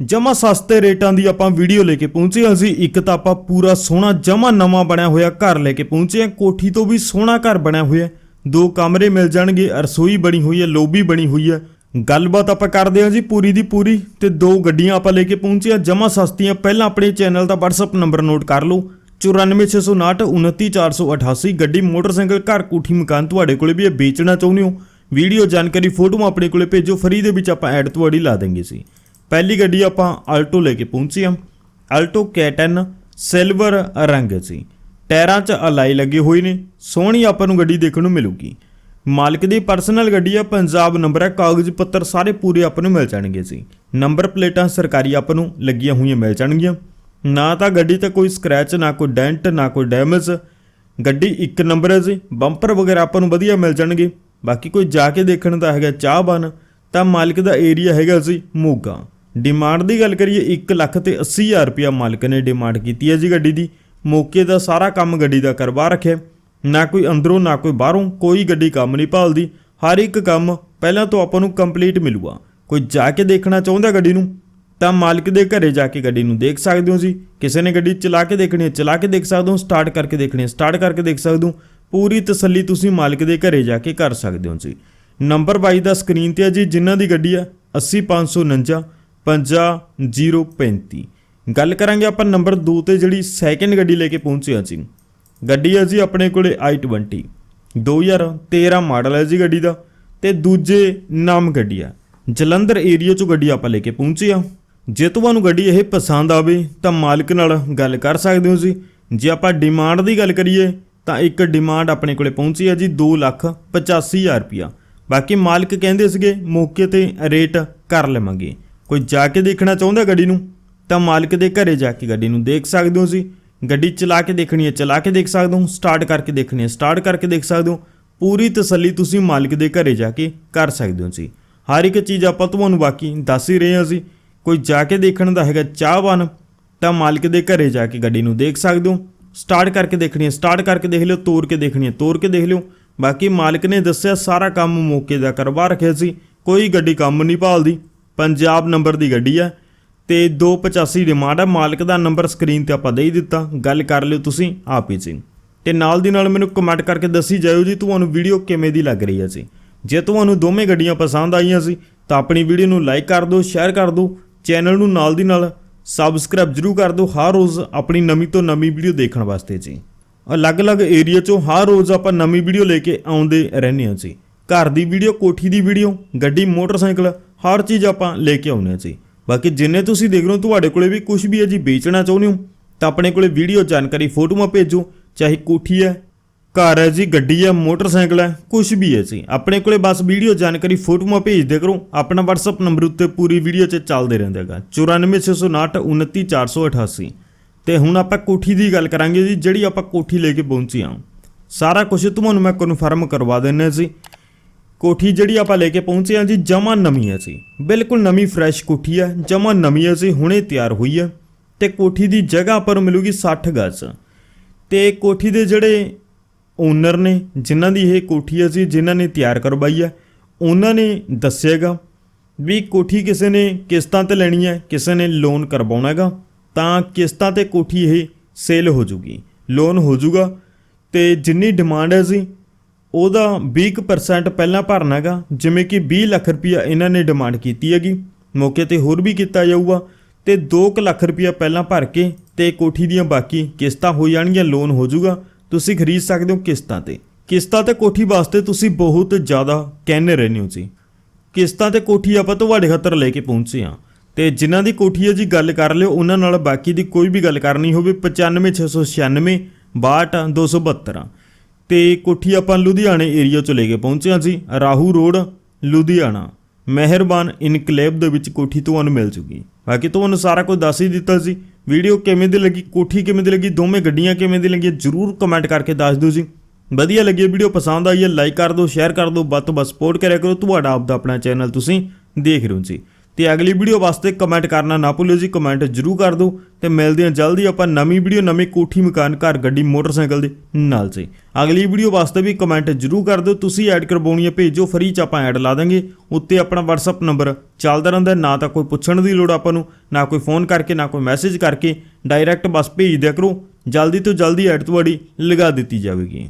ਜਮਾ ਸਸਤੇ ਰੇਟਾਂ ਦੀ ਆਪਾਂ ਵੀਡੀਓ ਲੈ ਕੇ ਪਹੁੰਚੇ ਹਾਂ ਅਸੀਂ ਇੱਕ ਤਾਂ ਆਪਾਂ ਪੂਰਾ ਸੋਹਣਾ ਜਮਾ ਨਵਾਂ ਬਣਿਆ ਹੋਇਆ ਘਰ ਲੈ ਕੇ ਪਹੁੰਚੇ ਹਾਂ। ਕੋਠੀ ਤੋਂ ਵੀ ਸੋਹਣਾ ਘਰ ਬਣਿਆ ਹੋਇਆ ਦੋ ਕਮਰੇ ਮਿਲ ਜਾਣਗੇ, ਰਸੋਈ ਬਣੀ ਹੋਈ ਹੈ, ਲੋਬੀ ਬਣੀ ਹੋਈ ਹੈ। ਗੱਲਬਾਤ ਆਪਾਂ ਕਰਦੇ ਹਾਂ ਜੀ ਪੂਰੀ ਦੀ ਪੂਰੀ ਤੇ ਦੋ ਗੱਡੀਆਂ ਆਪਾਂ ਲੈ ਕੇ ਪਹੁੰਚੇ ਹਾਂ। ਜਮਾ ਸਸਤੀਆਂ ਪਹਿਲਾਂ ਆਪਣੇ ਚੈਨਲ ਦਾ WhatsApp ਨੰਬਰ ਨੋਟ ਕਰ ਲਓ। 94659 29488 ਗੱਡੀ, ਮੋਟਰਸਾਈਕਲ, ਘਰ, ਕੋਠੀ, ਮਕਾਨ ਤੁਹਾਡੇ ਕੋਲੇ ਵੀ ਇਹ ਵੇਚਣਾ ਚਾਹੁੰਦੇ ਹੋ। ਵੀਡੀਓ ਜਾਣਕਾਰੀ, ਫੋਟੋਆਂ ਆਪਣੇ ਕੋਲੇ ਭੇਜੋ। ਫਰੀ ਦੇ ਵਿੱਚ ਆਪਾਂ ਐਡ ਤੁਹਾਡੀ ਲਾ ਦੇਂਗੇ ਸੀ ਪਹਿਲੀ ਗੱਡੀ ਆਪਾਂ ਆਲਟੋ ਲੈ ਕੇ ਪਹੁੰਚੇ ਹਾਂ ਆਲਟੋ ਕੈਟਨ ਸਿਲਵਰ ਰੰਗ ਸੀ। ਟਾਇਰਾਂ 'ਚ ਅਲਾਈ ਲੱਗੇ ਹੋਏ ਨੇ। ਸੋਹਣੀ ਆਪਾਂ ਨੂੰ ਗੱਡੀ ਦੇਖਣ ਨੂੰ ਮਿਲੂਗੀ। ਮਾਲਕ ਦੀ ਪਰਸਨਲ ਗੱਡੀ ਆ। ਪੰਜਾਬ ਨੰਬਰ ਹੈ ਕਾਗਜ਼ ਪੱਤਰ ਸਾਰੇ ਪੂਰੇ ਆਪਾਂ ਨੂੰ ਮਿਲ ਜਾਣਗੇ ਸੀ ਨੰਬਰ ਪਲੇਟਾਂ ਸਰਕਾਰੀ ਆਪਾਂ ਨੂੰ ਲੱਗੀਆਂ ਹੋਈਆਂ ਮਿਲ ਜਾਣਗੀਆਂ। ਨਾ ਤਾਂ ਗੱਡੀ ਤੇ ਕੋਈ ਸਕ੍ਰੈਚ ਨਾ ਕੋਈ ਡੈਂਟ ਨਾ ਕੋਈ ਡੈਮੇਜ ਗੱਡੀ ਇੱਕ ਨੰਬਰ ਹੈ ਜੀ। ਬੰਪਰ ਵਗੈਰਾ ਆਪਾਂ ਨੂੰ ਵਧੀਆ ਮਿਲ ਜਾਣਗੇ। ਬਾਕੀ ਕੋਈ ਜਾ ਕੇ ਦੇਖਣ ਦਾ ਹੈਗਾ ਚਾਹ ਬਨ ਤਾਂ ਮਾਲਕ ਦਾ ਏਰੀਆ ਹੈਗਾ ਜੀ ਮੋਗਾ। ਡਿਮਾਂਡ ਦੀ ਗੱਲ ਕਰੀਏ 1 ਲੱਖ ਤੇ 80000 ਰੁਪਇਆ ਮਾਲਕ ਨੇ ਡਿਮਾਂਡ ਕੀਤੀ ਹੈ ਜੀ ਗੱਡੀ ਦੀ। ਮੌਕੇ ਦਾ ਸਾਰਾ ਕੰਮ ਗੱਡੀ ਦਾ ਕਰਵਾ ਰੱਖਿਆ ਨਾ ਕੋਈ ਅੰਦਰੋਂ, ਨਾ ਕੋਈ ਬਾਹਰੋਂ, ਕੋਈ ਗੱਡੀ ਕੰਮ ਨਹੀਂ ਭਾਲਦੀ। ਹਰ ਇੱਕ ਕੰਮ ਪਹਿਲਾਂ ਤੋਂ ਆਪਾਂ ਨੂੰ ਕੰਪਲੀਟ ਮਿਲੂਗਾ। ਕੋਈ ਜਾ ਕੇ ਦੇਖਣਾ ਚਾਹੁੰਦਾ ਗੱਡੀ ਨੂੰ, ਤਾਂ ਮਾਲਕ ਦੇ ਘਰੇ ਜਾ ਕੇ ਗੱਡੀ ਨੂੰ ਦੇਖ ਸਕਦੇ ਹੋ ਜੀ। ਕਿਸੇ ਨੇ ਗੱਡੀ ਚਲਾ ਕੇ ਦੇਖਣੀ ਹੈ, ਚਲਾ ਕੇ ਦੇਖ ਸਕਦੇ ਹੋ ਸਟਾਰਟ ਕਰਕੇ ਦੇਖਣੀ ਹੈ ਸਟਾਰਟ ਕਰਕੇ ਦੇਖ ਸਕਦੇ ਹੋ। ਪੂਰੀ ਤਸੱਲੀ ਤੁਸੀਂ ਮਾਲਕ ਦੇ ਘਰੇ ਜਾ ਕੇ ਕਰ ਸਕਦੇ ਹੋ ਜੀ। ਨੰਬਰ 22 ਦਾ ਸਕਰੀਨ ਤੇ ਹੈ ਜੀ, ਜਿਨ੍ਹਾਂ ਦੀ ਗੱਡੀ ਆ 80549 50035 ਗੱਲ ਕਰਾਂਗੇ ਆਪਾਂ ਨੰਬਰ 2 ਤੇ ਜਿਹੜੀ ਸੈਕਿੰਡ ਗੱਡੀ ਲੈ ਕੇ ਪਹੁੰਚੇ ਹਾਂ ਜੀ। ਗੱਡੀ ਆ ਜੀ ਆਪਣੇ ਕੋਲੇ i20 2013 ਮਾਡਲ ਹੈ ਜੀ ਗੱਡੀ ਦਾ ਤੇ ਦੂਜੇ ਨਾਮ ਗੱਡੀ ਆ। ਜਲੰਧਰ ਏਰੀਆ ਚੋਂ ਗੱਡੀ ਆਪਾਂ ਲੈ ਕੇ ਪਹੁੰਚੇ ਆ ਜੇ ਤੁਹਾਨੂੰ ਗੱਡੀ ਇਹ ਪਸੰਦ ਆਵੇ ਤਾਂ ਮਾਲਕ ਨਾਲ ਗੱਲ ਕਰ ਸਕਦੇ ਹੋ ਜੀ। ਜੇ ਆਪਾਂ ਡਿਮਾਂਡ ਦੀ ਗੱਲ ਕਰੀਏ ਤਾਂ ਇੱਕ ਡਿਮਾਂਡ ਆਪਣੇ ਕੋਲੇ ਪਹੁੰਚੀ ਹੈ ਜੀ 2 ਲੱਖ 85000 ਰੁਪਿਆ ਬਾਕੀ ਮਾਲਕ ਕਹਿੰਦੇ ਸੀਗੇ ਮੌਕੇ ਤੇ ਰੇਟ ਕਰ ਲਵਾਂਗੇ। ਕੋਈ ਜਾ ਕੇ ਦੇਖਣਾ ਚਾਹੁੰਦਾ ਗੱਡੀ ਨੂੰ, ਤਾਂ ਮਾਲਕ ਦੇ ਘਰੇ ਜਾ ਕੇ ਗੱਡੀ ਨੂੰ ਦੇਖ ਸਕਦੇ ਹੋ ਸੀ ਗੱਡੀ ਚਲਾ ਕੇ ਦੇਖਣੀ ਹੈ, ਚਲਾ ਕੇ ਦੇਖ ਸਕਦੇ ਹੋ ਸਟਾਰਟ ਕਰਕੇ ਦੇਖਣੀ ਹੈ ਸਟਾਰਟ ਕਰਕੇ ਦੇਖ ਸਕਦੇ ਹੋ। ਪੂਰੀ ਤਸੱਲੀ ਤੁਸੀਂ ਮਾਲਕ ਦੇ ਘਰੇ ਜਾ ਕੇ ਕਰ ਸਕਦੇ ਹੋ ਸੀ ਹਰ ਇੱਕ ਚੀਜ਼ ਆਪਾਂ ਤੁਹਾਨੂੰ ਬਾਕੀ ਦੱਸ ਹੀ ਰਹੇ ਹਾਂ ਅਸੀਂ। ਕੋਈ ਜਾ ਕੇ ਦੇਖਣ ਦਾ ਹੈਗਾ ਚਾਹਵਾਨ, ਤਾਂ ਮਾਲਕ ਦੇ ਘਰੇ ਜਾ ਕੇ ਗੱਡੀ ਨੂੰ ਦੇਖ ਸਕਦੇ ਹੋ। ਸਟਾਰਟ ਕਰਕੇ ਦੇਖਣੀ ਹੈ ਸਟਾਰਟ ਕਰਕੇ ਦੇਖ ਲਿਓ ਤੋੜ ਕੇ ਦੇਖਣੀ ਹੈ ਤੋੜ ਕੇ ਦੇਖ ਲਿਓ। ਬਾਕੀ ਮਾਲਕ ਨੇ ਦੱਸਿਆ ਸਾਰਾ ਕੰਮ ਮੌਕੇ ਦਾ ਕਰਵਾ ਰੱਖਿਆ ਸੀ। ਕੋਈ ਗੱਡੀ ਕੰਮ ਨਹੀਂ ਭਾਲਦੀ। ਪੰਜਾਬ ਨੰਬਰ ਦੀ ਗੱਡੀ ਹੈ ਤੇ 285 ਡਿਮਾਂਡ ਹੈ ਮਾਲਕ ਦਾ ਨੰਬਰ ਸਕਰੀਨ ਤੇ ਆਪਾਂ ਦੇ ਹੀ ਦਿੱਤਾ। ਗੱਲ ਕਰ ਲਿਓ ਤੁਸੀਂ, ਆਪ ਹੀ ਜੀ। ਤੇ ਨਾਲ ਦੀ ਨਾਲ ਮੈਨੂੰ ਕਮੈਂਟ ਕਰਕੇ ਦੱਸੀ ਜਾਇਓ ਜੀ, ਤੁਹਾਨੂੰ ਵੀਡੀਓ ਕਿਵੇਂ ਦੀ ਲੱਗ ਰਹੀ ਹੈ ਜੀ। ਜੇ ਤੁਹਾਨੂੰ ਦੋਵੇਂ ਗੱਡੀਆਂ ਪਸੰਦ ਆਈਆਂ ਸੀ, ਤਾਂ ਆਪਣੀ ਵੀਡੀਓ ਨੂੰ ਲਾਈਕ ਕਰ ਦਿਓ ਸ਼ੇਅਰ ਕਰ ਦਿਓ। ਚੈਨਲ ਨੂੰ ਨਾਲ ਦੀ ਨਾਲ ਸਬਸਕ੍ਰਾਈਬ ਜਰੂਰ ਕਰ ਦਿਓ ਹਰ ਰੋਜ਼ ਆਪਣੀ ਨਵੀਂ ਤੋਂ ਨਵੀਂ ਵੀਡੀਓ ਦੇਖਣ ਵਾਸਤੇ ਜੀ। ਅਲੱਗ-ਅਲੱਗ ਏਰੀਆ ਚੋਂ ਹਰ ਰੋਜ਼ ਆਪਾਂ ਨਵੀਂ ਵੀਡੀਓ ਲੈ ਕੇ ਆਉਂਦੇ ਰਹਿੰਦੇ ਹਾਂ ਜੀ। ਘਰ ਦੀ ਵੀਡੀਓ ਕੋਠੀ ਦੀ ਵੀਡੀਓ ਗੱਡੀ, ਮੋਟਰਸਾਈਕਲ ਹਰ ਚੀਜ਼ ਆਪਾਂ ਲੈ ਕੇ ਆਉਂਦੇ ਹਾਂ ਜੀ। ਬਾਕੀ ਜਿੰਨੇ ਤੁਸੀਂ ਦੇਖ ਰਹੇ ਹੋ, ਤੁਹਾਡੇ ਕੋਲੇ ਵੀ ਕੁਝ ਵੀ ਹੈ ਜੀ, ਵੇਚਣਾ ਚਾਹੁੰਦੇ ਹੋ, ਤਾਂ ਆਪਣੇ ਕੋਲੇ ਵੀਡੀਓ ਜਾਣਕਾਰੀ, ਫੋਟੋਆਂ ਭੇਜੋ, ਚਾਹੇ ਕੋਠੀ ਹੈ, ਘਰ ਹੈ ਜੀ, ਗੱਡੀ ਹੈ, ਮੋਟਰਸਾਈਕਲ ਹੈ ਕੁਝ ਵੀ ਹੈ ਜੀ। ਆਪਣੇ ਕੋਲੇ ਬਸ ਵੀਡੀਓ ਜਾਣਕਾਰੀ, ਫੋਟੋਆਂ ਭੇਜਦੇ ਕਰੋ। ਆਪਣਾ WhatsApp ਨੰਬਰ ਉੱਤੇ ਪੂਰੀ ਵੀਡੀਓ 'ਚ ਚੱਲਦੇ ਰਹਿੰਦਾਗਾ 94659 29488 ਤੇ ਹੁਣ ਆਪਾਂ ਕੋਠੀ ਦੀ ਗੱਲ ਕਰਾਂਗੇ ਜੀ, ਜਿਹੜੀ ਆਪਾਂ ਕੋਠੀ ਲੈ ਕੇ ਪਹੁੰਚੀ ਹਾਂ। ਸਾਰਾ ਕੁਝ ਤੁਹਾਨੂੰ ਮੈਂ ਕਨਫਰਮ ਕਰਵਾ ਦਿੰਨਾ ਜੀ। ਕੋਠੀ ਜਿਹੜੀ ਆਪਾਂ ਲੈ ਕੇ ਪਹੁੰਚੇ ਹਾਂ ਜੀ, ਜਮਾ ਨਵੀਂ ਹੈ ਜੀ। ਬਿਲਕੁਲ ਨਵੀਂ ਫਰੈਸ਼ ਕੋਠੀ ਹੈ, ਜਮਾ ਨਵੀਂ ਹੈ ਜੀ, ਹੁਣੇ ਤਿਆਰ ਹੋਈ ਹੈ। ਤੇ ਕੋਠੀ ਦੀ ਜਗ੍ਹਾ ਪਰ ਮਿਲੂਗੀ 60 ਗਜ਼। ਤੇ ਕੋਠੀ ਦੇ ਜਿਹੜੇ ਓਨਰ ਨੇ, ਜਿਨ੍ਹਾਂ ਦੀ ਇਹ ਕੋਠੀ ਹੈ ਜੀ, ਜਿਨ੍ਹਾਂ ਨੇ ਤਿਆਰ ਕਰਵਾਈ ਹੈ, ਉਹਨਾਂ ਨੇ ਦੱਸਿਆਗਾ ਵੀ ਕੋਠੀ ਕਿਸੇ ਨੇ ਕਿਸ਼ਤਾਂ ਤੇ ਲੈਣੀ ਹੈ, ਕਿਸੇ ਨੇ ਲੋਨ ਕਰਵਾਉਣਾ ਹੈਗਾ। ਤਾਂ ਕਿਸ਼ਤਾਂ ਤੇ ਕੋਠੀ ਇਹ ਸੇਲ ਹੋ ਜੂਗੀ ਲੋਨ ਹੋ ਜੂਗਾ। ਤੇ ਜਿੰਨੀ ਡਿਮਾਂਡ ਹੈ ਜੀ ਉਹਦਾ 20% ਪਹਿਲਾਂ ਭਰਨਾ ਹੈਗਾ ਜਿਵੇਂ ਕਿ 20 ਲੱਖ ਰੁਪਇਆ ਇਹਨਾਂ ਨੇ ਡਿਮਾਂਡ ਕੀਤੀ ਹੈਗੀ। ਮੌਕੇ ਤੇ ਹੋਰ ਵੀ ਕੀਤਾ ਜਾਊਗਾ ਤੇ 2 ਲੱਖ ਰੁਪਇਆ ਪਹਿਲਾਂ ਭਰ ਕੇ ਤੇ ਕੋਠੀ ਦੀਆਂ ਬਾਕੀ ਕਿਸ਼ਤਾਂ ਹੋ ਜਾਣਗੀਆਂ ਲੋਨ ਹੋ ਜਾਊਗਾ। ਤੁਸੀਂ ਖਰੀਦ ਸਕਦੇ ਹੋ ਕਿਸ਼ਤਾਂ ਤੇ। ਕਿਸ਼ਤਾਂ ਤੇ ਕੋਠੀ ਵਾਸਤੇ ਤੁਸੀਂ ਬਹੁਤ ਜ਼ਿਆਦਾ ਕਹਿੰਦੇ ਰਹਿੰਦੇ ਹੋ ਜੀ। ਕਿਸ਼ਤਾਂ ਤੇ ਕੋਠੀ ਆਪਾਂ ਤੁਹਾਡੇ ਖਾਤਰ ਲੈ ਕੇ ਪਹੁੰਚੇ ਹਾਂ। ਤੇ ਜਿਨ੍ਹਾਂ ਦੀ ਕੋਠੀ ਹੈ ਜੀ, ਗੱਲ ਕਰ ਲਿਓ, ਉਹਨਾਂ ਨਾਲ ਬਾਕੀ ਦੀ ਕੋਈ ਵੀ ਗੱਲ ਕਰਨੀ ਹੋਵੇ 95696 62272 ਤੇ ਕੋਠੀ ਆਪਾਂ ਲੁਧਿਆਣੇ ਏਰੀਆ ਚੋਂ ਲੈ ਕੇ ਪਹੁੰਚੇ ਹਾਂ ਜੀ। ਰਾਹੂ ਰੋਡ, ਲੁਧਿਆਣਾ। ਮਿਹਰਬਾਨ ਇਨਕਲੇਵ ਦੇ ਵਿੱਚ ਕੋਠੀ ਤੁਹਾਨੂੰ ਮਿਲ ਜੂਗੀ। ਬਾਕੀ ਤੁਹਾਨੂੰ ਸਾਰਾ ਕੁਝ ਦੱਸ ਹੀ ਦਿੱਤਾ ਸੀ ਵੀਡੀਓ ਕਿਵੇਂ ਦੀ ਲੱਗੀ, ਕੋਠੀ ਕਿਵੇਂ ਦੀ ਲੱਗੀ, ਦੋਵੇਂ ਗੱਡੀਆਂ ਕਿਵੇਂ ਦੀ ਲੱਗੀਆਂ, ਜਰੂਰ ਕਮੈਂਟ ਕਰਕੇ ਦੱਸ ਦਿਓ ਜੀ। ਵਧੀਆ ਲੱਗੀ ਵੀਡੀਓ, ਪਸੰਦ ਆਈ ਹੈ ਲਾਈਕ ਕਰ ਦਿਓ ਸ਼ੇਅਰ ਕਰ ਦਿਓ, ਵੱਧ ਤੋਂ ਵੱਧ ਸਪੋਰਟ ਕਰਿਆ ਕਰੋ। ਤੁਹਾਡਾ ਆਪਦਾ ਆਪਣਾ ਚੈਨਲ ਤੁਸੀਂ ਦੇਖ ਰਹੇ ਹੋ ਜੀ। ਤੇ ਅਗਲੀ ਵੀਡੀਓ ਵਾਸਤੇ ਕਮੈਂਟ ਕਰਨਾ ਨਾ ਭੁੱਲਿਓ ਜੀ ਕਮੈਂਟ ਜਰੂਰ ਕਰ ਦਿਓ ਤੇ ਮਿਲਦੇ ਹਾਂ ਜਲਦੀ ਆਪਾਂ ਨਵੀਂ ਵੀਡੀਓ, ਨਵੇਂ ਕੋਠੀ ਮਕਾਨ ਘਰ ਗੱਡੀ ਮੋਟਰਸਾਈਕਲ ਦੇ ਨਾਲ ਜੀ। ਅਗਲੀ ਵੀਡੀਓ ਵਾਸਤੇ ਵੀ ਕਮੈਂਟ ਜਰੂਰ ਕਰ ਦਿਓ, ਤੁਸੀਂ ਐਡ ਕਰਵਾਉਣੀ ਹੈ, ਭੇਜੋ ਫਰੀ ਚ ਆਪਾਂ ਐਡ ਲਾ ਦਾਂਗੇ ਉੱਤੇ ਆਪਣਾ WhatsApp ਨੰਬਰ ਚੱਲਦਾ ਰਹਿੰਦਾ, ਨਾ ਤਾਂ ਕੋਈ ਪੁੱਛਣ ਦੀ ਲੋੜ ਆਪਾਂ ਨੂੰ, ਨਾ ਕੋਈ ਫੋਨ ਕਰਕੇ, ਨਾ ਕੋਈ ਮੈਸੇਜ ਕਰਕੇ ਡਾਇਰੈਕਟ ਬਸ ਭੇਜ ਦਿਆ ਕਰੋ। ਜਲਦੀ ਤੋਂ ਜਲਦੀ ਐਡ ਤੁਹਾਡੀ ਲਗਾ ਦਿੱਤੀ ਜਾਵੇਗੀ।